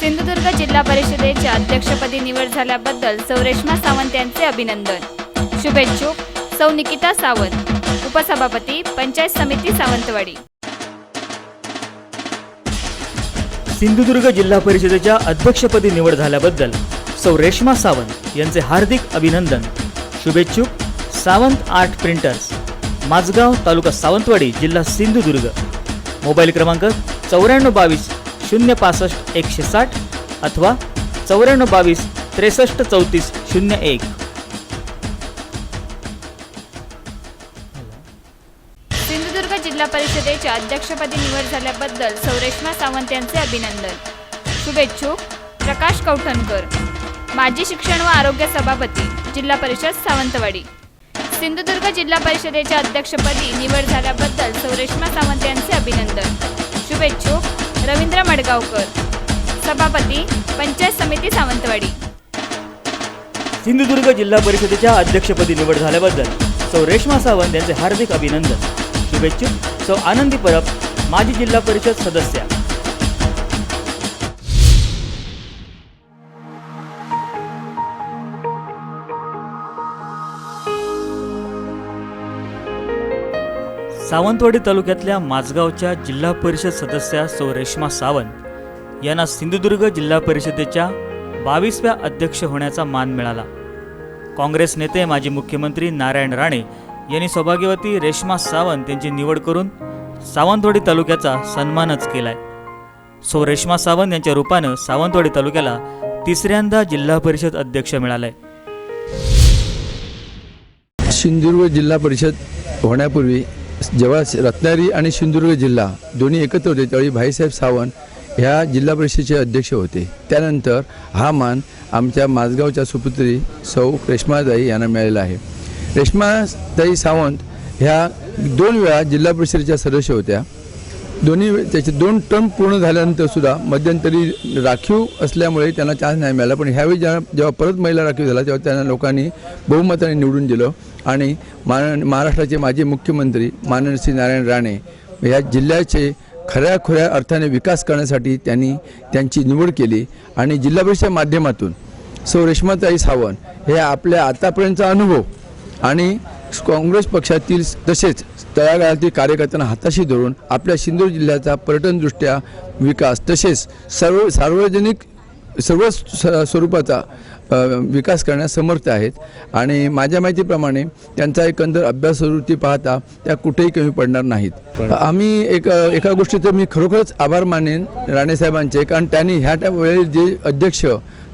सिंधुदुर्ग जिल्हा परिषदेच्या अध्यक्षपदी निवड झाल्याबद्दल सौ रेश्मा सावंत यांचे अभिनंदन. शुभेच्छुक सौ निकिता सावंत. उपसभापती पंचायत समिती सावंतवाडी. सिंधुदुर्ग जिल्हा परिषदेच्या अध्यक्षपदी निवड झाल्याबद्दल सौ रेश्मा सावंत यांचे हार्दिक अभिनंदन. शुभेच्छुक सावंत आर्ट प्रिंटर्स माझगाव तालुका सावंतवाडी जिल्हा सिंधुदुर्ग. मोबाईल क्रमांक चौऱ्याण्णव बावीस शून्य पासष्ट एकशे साठ अथवा चौऱ्याण्णव बावीस त्रेसष्ट चौतीस शून्य एक. सिंधुदुर्ग जिल्हा परिषदेच्या अध्यक्षपदी निवड झाल्याबद्दल सौरेश्मा सावंत यांचे अभिनंदन. शुभेच्छुक प्रकाश कौठणकर माजी शिक्षण व आरोग्य सभापती जिल्हा परिषद सावंतवाडी. सिंधुदुर्ग जिल्हा परिषदेच्या अध्यक्षपदी निवड झाल्याबद्दल सौरेश्मा सावंत यांचे अभिनंदन. शुभेच्छुक रवींद्र मडगावकर. सभापती पंचायत समिती सावंतवाडी. सिंधुदुर्ग जिल्हा परिषदेच्या अध्यक्षपदी निवड झाल्याबद्दल सौ रेश्मा सावंत यांचे हार्दिक अभिनंदन. शुभेच्छुक. सौ आनंदी परब. माजी जिल्हा परिषद सदस्या. सावंतवाडी तालुक्यातल्या माझगावच्या जिल्हा परिषद सदस्या सौ रेश्मा सावंत यांना सिंधुदुर्ग जिल्हा परिषदेच्या बावीसव्या अध्यक्ष होण्याचा मान मिळाला. काँग्रेस नेते माजी मुख्यमंत्री नारायण राणे यांनी सौभाग्यवती रेश्मा सावंत यांची निवड करून सावंतवाडी तालुक्याचा सन्मानच केलाय. सौ रेश्मा सावंत यांच्या रूपानं सावंतवाडी तालुक्याला तिसऱ्यांदा जिल्हा परिषद अध्यक्ष मिळालाय. सिंधुदुर्ग जिल्हा परिषद होण्यापूर्वी जेव्हा रत्नागिरी आणि सिंधुदुर्ग जिल्हा दोन्ही एकत्र होते त्यावेळी भाईसाहेब सावंत ह्या जिल्हा परिषदेचे अध्यक्ष होते. त्यानंतर हा मान आमच्या माझगावच्या सुपुत्री सौ रेश्माताई यांना मिळालेला आहे. रेश्माताई सावंत ह्या दोन वेळा जिल्हा परिषदेच्या सदस्य होत्या. दोन्ही त्याचे दोन टर्म पूर्ण झाल्यानंतर सुद्धा मध्यंतरी राखीव असल्यामुळे त्यांना चान्स नाही मिळाला. पण ह्यावेळी ज्या जेव्हा परत महिला राखीव झाला तेव्हा त्यांना लोकांनी बहुमताने निवडून दिलं. आणि मान महाराष्ट्राचे माजी मुख्यमंत्री माननीय श्री नारायण राणे या जिल्ह्याचे खऱ्या खुऱ्या अर्थाने विकास करण्यासाठी त्यांनी त्यांची निवड केली. आणि जिल्हा परिषद माध्यमातून सौ रेश्माताई सावंत हे आपल्या आतापर्यंतचा अनुभव आणि काँग्रेस पक्षातील तसेच तळागाळातील कार्यकर्त्यांना हाताशी धरून आपल्या सिंधूर जिल्ह्याचा पर्यटनदृष्ट्या विकास तसेच सर्व सार्वजनिक सर्व स्वरूपाचा विकास करण्यास समर्थ आहेत. आणि माझ्या माहितीप्रमाणे त्यांचा एकंदर अभ्यासवृत्ती पाहता त्या कुठेही कमी पडणार नाहीत. आम्ही एक एका गोष्टीचं मी खरोखरच आभार मानेन राणेसाहेबांचे कारण त्यांनी ह्या त्या वेळेस जे अध्यक्ष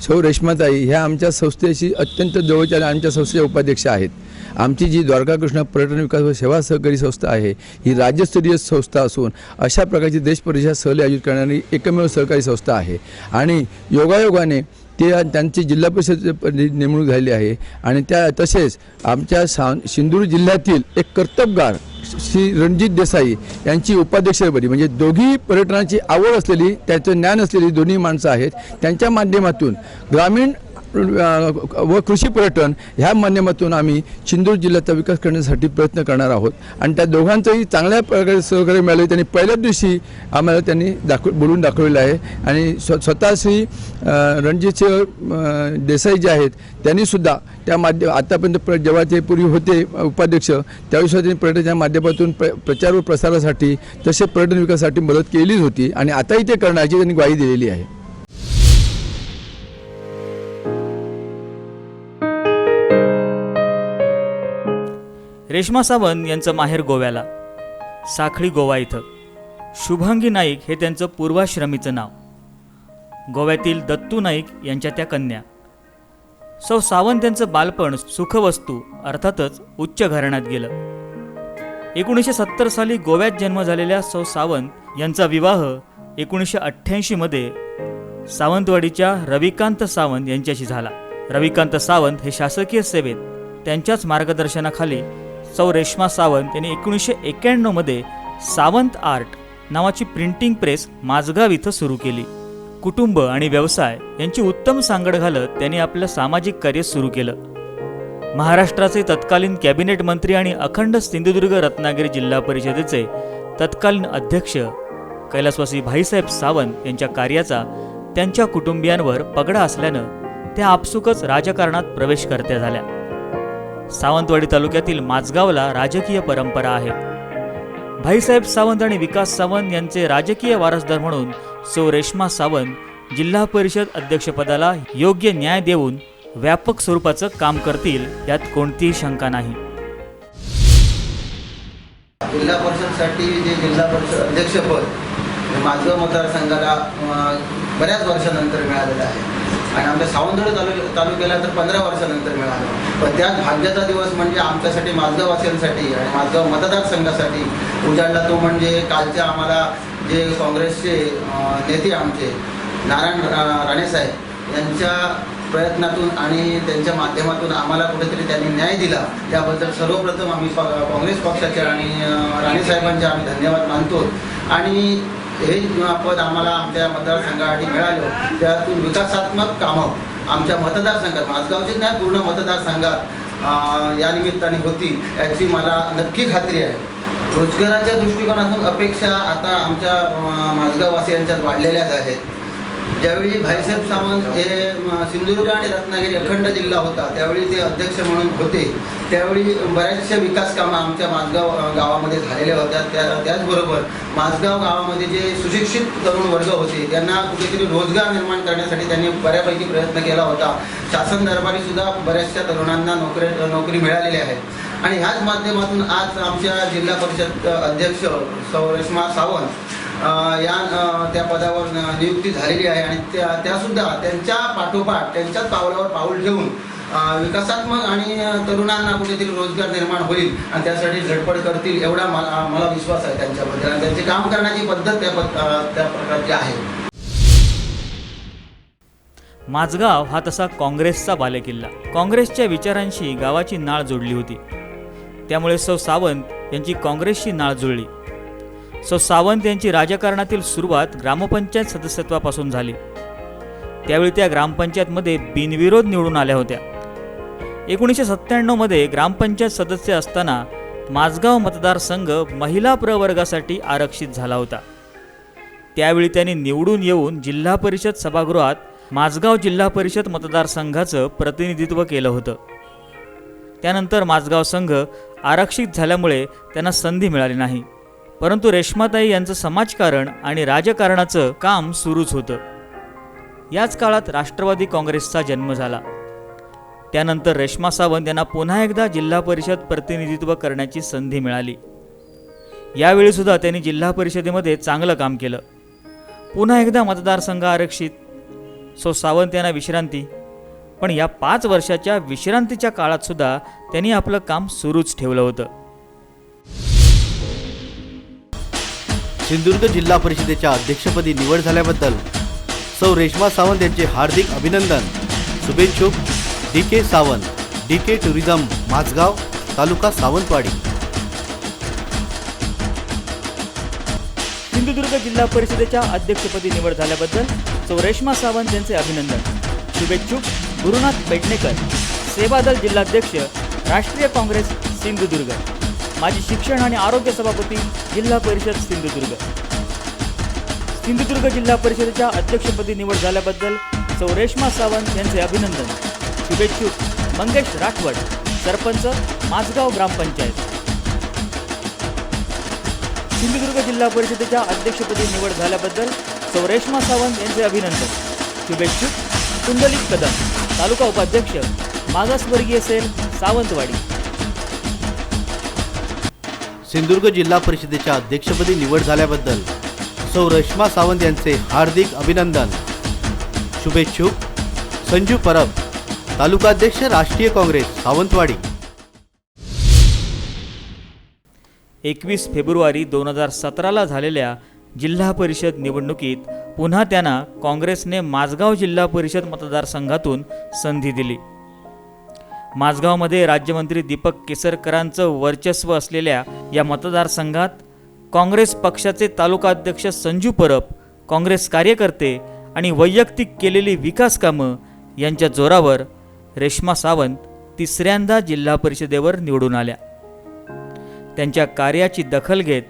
सौ रेश्माताई ह्या आमच्या संस्थेशी अत्यंत जवळच्या आणि आमच्या संस्थेच्या उपाध्यक्ष आहेत. आमची जी द्वारकाकृष्ण पर्यटन विकास व सेवा सहकारी संस्था आहे ही राज्यस्तरीय संस्था असून अशा प्रकारची देश परिषद सहल आयोजित करणारी एकमेव सहकारी संस्था आहे. आणि योगायोगाने ते त्यांची जिल्हा परिषद नेमणूक झालेली आहे. आणि त्या तसेच आमच्या सा सिंधूर जिल्ह्यातील एक कर्तबगार श्री रणजित देसाई यांची उपाध्यक्षपदी म्हणजे दोघी पर्यटनाची आवड असलेली त्याचं ज्ञान असलेली दोन्ही माणसं आहेत त्यांच्या माध्यमातून ग्रामीण व कृषी पर्यटन ह्या माध्यमातून आम्ही चिंदूर जिल्ह्याचा विकास करण्यासाठी प्रयत्न करणार आहोत. आणि त्या दोघांचंही चांगल्या प्रकारे सहकार्य मिळाले त्यांनी पहिल्याच दिवशी आम्हाला त्यांनी दाखव बोलून दाखवलेलं आहे. आणि स्व स्वतःशी रणजित रणजितसिंह देसाई जे आहेत त्यांनीसुद्धा त्या माध्यम आतापर्यंत प्र जेव्हा ते पूर्वी होते उपाध्यक्ष त्यावेळीसुद्धा त्यांनी पर्यटनाच्या माध्यमातून प्र प्रचार व प्रसारासाठी तसे पर्यटन विकासासाठी मदत केलीच होती. आणि आताही ते करण्याची त्यांनी ग्वाही दिलेली आहे. रेश्मा सावंत यांचं माहेर गोव्याला. साखळी गोवा इथं. शुभांगी नाईक हे त्यांचं पूर्वाश्रमीचं नाव. गोव्यातील दत्तू नाईक यांच्या त्या कन्या. सौ सावंत यांचं बालपण सुखवस्तू अर्थातच उच्च घराण्यात गेलं. एकोणीसशे सत्तर साली गोव्यात जन्म झालेल्या सौ सावंत यांचा विवाह एकोणीसशे अठ्ठ्याऐंशीमध्ये सावंतवाडीच्या रविकांत सावंत यांच्याशी झाला. रविकांत सावंत हे शासकीय सेवेत त्यांच्याच मार्गदर्शनाखाली सौ रेश्मा सावंत यांनी एकोणीसशे एक्क्याण्णवमध्ये सावंत आर्ट नावाची प्रिंटिंग प्रेस माझगाव इथं सुरू केली. कुटुंब आणि व्यवसाय यांची उत्तम सांगड घालत त्यांनी आपलं सामाजिक कार्य सुरू केलं. महाराष्ट्राचे तत्कालीन कॅबिनेट मंत्री आणि अखंड सिंधुदुर्ग रत्नागिरी जिल्हा परिषदेचे तत्कालीन अध्यक्ष कैलासवासी भाईसाहेब सावंत यांच्या कार्याचा त्यांच्या कुटुंबियांवर पगडा असल्यानं त्या आपसुकच राजकारणात प्रवेश करत्या झाल्या. सावंतवाडी तालुक्यातील माझगावला राजकीय परंपरा आहे. भाईसाहेब सावंत आणि विकास सावंत यांचे राजकीय वारसदार म्हणून सौ रेश्मा सावंत जिल्हा परिषद अध्यक्षपदाला योग्य न्याय देऊन व्यापक स्वरूपाचं काम करतील यात कोणतीही शंका नाही. जिल्हा परिषदसाठी जे जिल्हा परिषद अध्यक्षपद माझं मतदारसंघाला बऱ्याच वर्षानंतर मिळालेलं आहे. आणि आमच्या सावंतवाडी तालुक्या तालुक्याला तर पंधरा वर्षानंतर मिळालं. पण त्यात भाग्याचा दिवस म्हणजे आमच्यासाठी माझगाववासियांसाठी आणि माझगाव मतदारसंघासाठी उजाडला तो म्हणजे कालच्या आम्हाला जे काँग्रेसचे नेते आमचे नारायण रा- राणेसाहेब यांच्या प्रयत्नातून आणि त्यांच्या माध्यमातून आम्हाला कुठेतरी त्यांनी न्याय दिला. त्याबद्दल सर्वप्रथम आम्ही प- काँग्रेस पक्षाचे आणि राणेसाहेबांचे आम्ही धन्यवाद मानतो. आणि हे पद आम्हाला आमच्या मतदारसंघासाठी मिळालं. त्यातून विकासात्मक कामं आमच्या मतदारसंघात माझगावचे नाही पूर्ण मतदारसंघात या निमित्ताने होती याची मला नक्की खात्री आहे. रोजगाराच्या दृष्टिकोनातून अपेक्षा आता आमच्या अं, माझगाववासियांच्यात वाढलेल्याच आहेत. ज्यावेळी भाईसाहेब सावंत हे सिंधुदुर्ग आणि रत्नागिरी अखंड जिल्हा होता त्यावेळी ते अध्यक्ष म्हणून होते. त्यावेळी बऱ्याचशा विकास कामं आमच्या माझगाव गावामध्ये झालेल्या होत्या. त्या त्याचबरोबर माझगाव गावामध्ये जे सुशिक्षित तरुण वर्ग होते त्यांना कुठेतरी रोजगार निर्माण करण्यासाठी त्यांनी बऱ्यापैकी प्रयत्न केला होता. शासन दरबारी सुद्धा बऱ्याचशा तरुणांना नोकरी नोकरी मिळालेली आहे. आणि ह्याच माध्यमातून आज आमच्या जिल्हा परिषद अध्यक्ष सौ रेश्मा सावंत या त्या पदावर नियुक्ती झालेली आहे आणि त्या त्यासुद्धा त्यांच्या पाठोपाठ त्यांच्याच पावलावर पाऊल ठेवून विकासात्मक आणि तरुणांना कुठेतरी रोजगार निर्माण होईल आणि त्यासाठी झटपट करतील एवढा मला मला विश्वास आहे त्यांच्याबद्दल. आणि त्यांची काम करण्याची पद्धत त्या पद- त्या प्रकारची आहे. माझगाव हा तसा काँग्रेसचा बालेकिल्ला. काँग्रेसच्या विचारांशी गावाची नाळ जोडली होती. त्यामुळे सौ सावंत यांची काँग्रेसशी नाळ जुळली. सो सावंत यांची राजकारणातील सुरुवात ग्रामपंचायत सदस्यत्वापासून झाली. त्यावेळी त्या ग्रामपंचायतमध्ये बिनविरोध निवडून आल्या होत्या. एकोणीसशे सत्त्याण्णवमध्ये ग्रामपंचायत सदस्य असताना माझगाव मतदारसंघ महिला प्रवर्गासाठी आरक्षित झाला होता. त्यावेळी त्यांनी निवडून येऊन जिल्हा परिषद सभागृहात माझगाव जिल्हा परिषद मतदारसंघाचं प्रतिनिधित्व केलं होतं. त्यानंतर माझगाव संघ आरक्षित झाल्यामुळे त्यांना संधी मिळाली नाही. परंतु रेश्माताई यांचं समाजकारण आणि राजकारणाचं काम सुरूच होतं. याच काळात राष्ट्रवादी काँग्रेसचा जन्म झाला. त्यानंतर रेश्मा सावंत यांना पुन्हा एकदा जिल्हा परिषद प्रतिनिधित्व करण्याची संधी मिळाली. यावेळी सुद्धा त्यांनी जिल्हा परिषदेमध्ये चांगलं काम केलं. पुन्हा एकदा मतदारसंघ आरक्षित. सो सावंत यांना विश्रांती. पण या पाच वर्षाच्या विश्रांतीच्या काळात सुद्धा त्यांनी आपलं काम सुरूच ठेवलं होतं. सिंधुदुर्ग जिल्हा परिषदेच्या अध्यक्षपदी निवड झाल्याबद्दल सौ रेश्मा सावंत यांचे हार्दिक अभिनंदन. शुभेच्छुक. D K Sawant D K tourism Mazgaon तालुका सावंतवाडी. सिंधुदुर्ग जिल्हा परिषदेच्या अध्यक्षपदी निवड झाल्याबद्दल सौ रेश्मा सावंत यांचे अभिनंदन. शुभेच्छुक. गुरुनाथ पेडणेकर सेवादल जिल्हाध्यक्ष राष्ट्रीय काँग्रेस सिंधुदुर्ग. माजी शिक्षण आणि आरोग्य सभापती जिल्हा परिषद सिंधुदुर्ग. सिंधुदुर्ग जिल्हा परिषदेच्या अध्यक्षपदी निवड झाल्याबद्दल सौ रेश्मा सावंत यांचे अभिनंदन. शुभेच्छुक मंगेश राठवड सरपंच माझगाव ग्रामपंचायत सिंधुदुर्ग जिल्हा परिषदेच्या अध्यक्षपदी निवड झाल्याबद्दल सौ रेश्मा सावंत यांचे अभिनंदन. शुभेच्छुक कुंडलिक कदम तालुका उपाध्यक्ष मागासवर्गीय सेल सावंतवाडी. सिंधुदुर्ग जिल्हा परिषदेच्या अध्यक्षपदी निवड झाल्याबद्दल सौ रश्मा सावंत यांचे हार्दिक अभिनंदन. शुभेच्छुक. संजू परब तालुकाध्यक्ष राष्ट्रीय काँग्रेस सावंतवाडी. एकवीस फेब्रुवारी दोन हजार सतराला झालेल्या जिल्हा परिषद निवडणुकीत पुन्हा त्यांना काँग्रेसने माझगाव जिल्हा परिषद मतदारसंघातून संधी दिली. माझगावमध्ये राज्यमंत्री दीपक केसरकरांचं वर्चस्व असलेल्या या मतदारसंघात काँग्रेस पक्षाचे तालुकाध्यक्ष संजू परब काँग्रेस कार्यकर्ते आणि वैयक्तिक केलेली विकास कामं यांच्या जोरावर रेश्मा सावंत तिसऱ्यांदा जिल्हा परिषदेवर निवडून आल्या. त्यांच्या कार्याची दखल घेत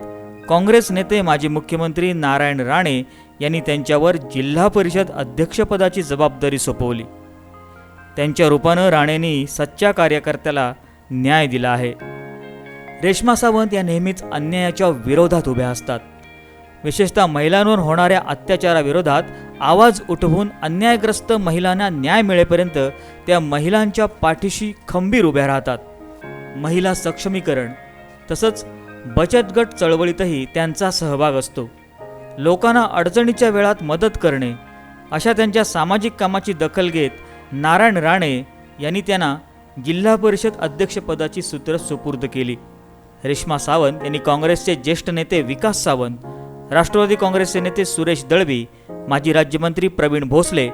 काँग्रेस नेते माजी मुख्यमंत्री नारायण राणे यांनी त्यांच्यावर जिल्हा परिषद अध्यक्षपदाची जबाबदारी सोपवली. त्यांच्या रूपानं राणेंनी सच्च्या कार्यकर्त्याला न्याय दिला आहे. रेश्मा सावंत या नेहमीच अन्यायाच्या विरोधात उभ्या असतात. विशेषतः महिलांवर होणाऱ्या अत्याचाराविरोधात आवाज उठवून अन्यायग्रस्त महिलांना न्याय मिळेपर्यंत त्या महिलांच्या पाठीशी खंबीर उभ्या राहतात. महिला सक्षमीकरण तसंच बचत गट चळवळीतही त्यांचा सहभाग असतो. लोकांना अडचणीच्या वेळात मदत करणे अशा त्यांच्या सामाजिक कामाची दखल घेत नारायण राणे यांनी त्यांना जिल्हा परिषद अध्यक्षपदाची सूत्र सुपूर्द केली. रेश्मा सावंत यांनी काँग्रेसचे ज्येष्ठ नेते विकास सावंत राष्ट्रवादी काँग्रेसचे नेते सुरेश दळवी माजी राज्यमंत्री प्रवीण भोसले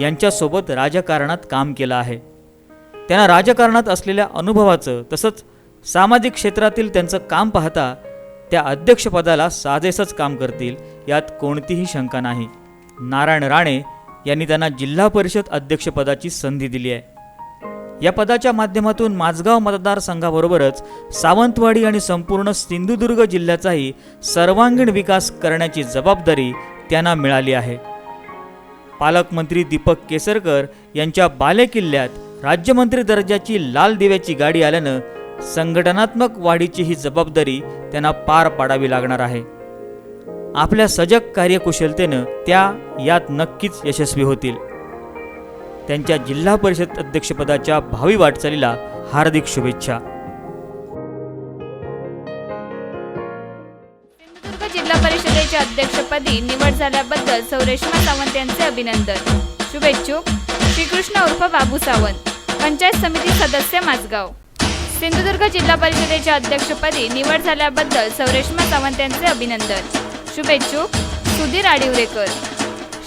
यांच्यासोबत राजकारणात काम केलं आहे. त्यांना राजकारणात असलेल्या अनुभवाचं तसंच सामाजिक क्षेत्रातील त्यांचं काम पाहता त्या अध्यक्षपदाला साजेसच काम करतील यात कोणतीही शंका नाही. नारायण राणे यांनी त्यांना जिल्हा परिषद अध्यक्षपदाची संधी दिली आहे. या पदाच्या माध्यमातून माझगाव मतदारसंघाबरोबरच सावंतवाडी आणि संपूर्ण सिंधुदुर्ग जिल्ह्याचाही सर्वांगीण विकास करण्याची जबाबदारी त्यांना मिळाली आहे. पालकमंत्री दीपक केसरकर यांच्या बालेकिल्ल्यात राज्यमंत्री दर्जाची लाल दिव्याची गाडी आल्यानं संघटनात्मक वाढीची ही जबाबदारी त्यांना पार पाडावी लागणार आहे. आपल्या सजग कार्यकुशलतेनं त्या यात नक्कीच यशस्वी होतील. त्यांच्या जिल्हा परिषद अध्यक्षपदाच्या भावी वाटचालीला हार्दिक शुभेच्छा. सिंधुदुर्ग जिल्हा परिषदेच्या अध्यक्षपदी निवड झाल्याबद्दल सौरेश्मा सावंत यांचे अभिनंदन. शुभेच्छुक. श्रीकृष्ण उर्फ बाबू सावंत पंचायत समिती सदस्य माझगाव सिंधुदुर्ग जिल्हा परिषदेच्या अध्यक्षपदी निवड झाल्याबद्दल सौरेश्मा सावंत यांचे अभिनंदन. शुभेच्छुक सुधीर आडिवरेकर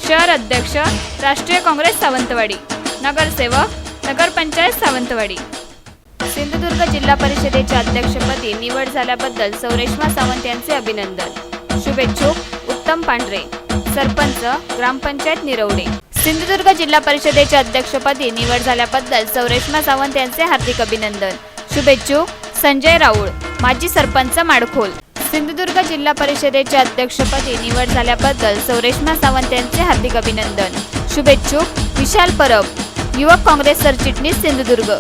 शहर अध्यक्ष राष्ट्रीय काँग्रेस सावंतवाडी. नगरसेवक नगरपंचायत सावंतवाडी. सिंधुदुर्ग जिल्हा परिषदेच्या अध्यक्षपदी निवड झाल्याबद्दल सौरेश्मा सावंत यांचे अभिनंदन. शुभेच्छुक उत्तम पांढरे. सरपंच ग्रामपंचायत निरवडे. सिंधुदुर्ग जिल्हा परिषदेच्या अध्यक्षपदी निवड झाल्याबद्दल सौरेश्मा सावंत यांचे हार्दिक अभिनंदन. शुभेच्छुक संजय राऊळ माजी सरपंच माडखोल. सिंधुदुर्ग जिल्हा परिषदेच्या अध्यक्षपदी निवड झाल्याबद्दल सौरेश्मा सावंत यांचे हार्दिक अभिनंदन. शुभेच्छुक विशाल परब. युवक काँग्रेस सरचिटणीस सिंधुदुर्ग.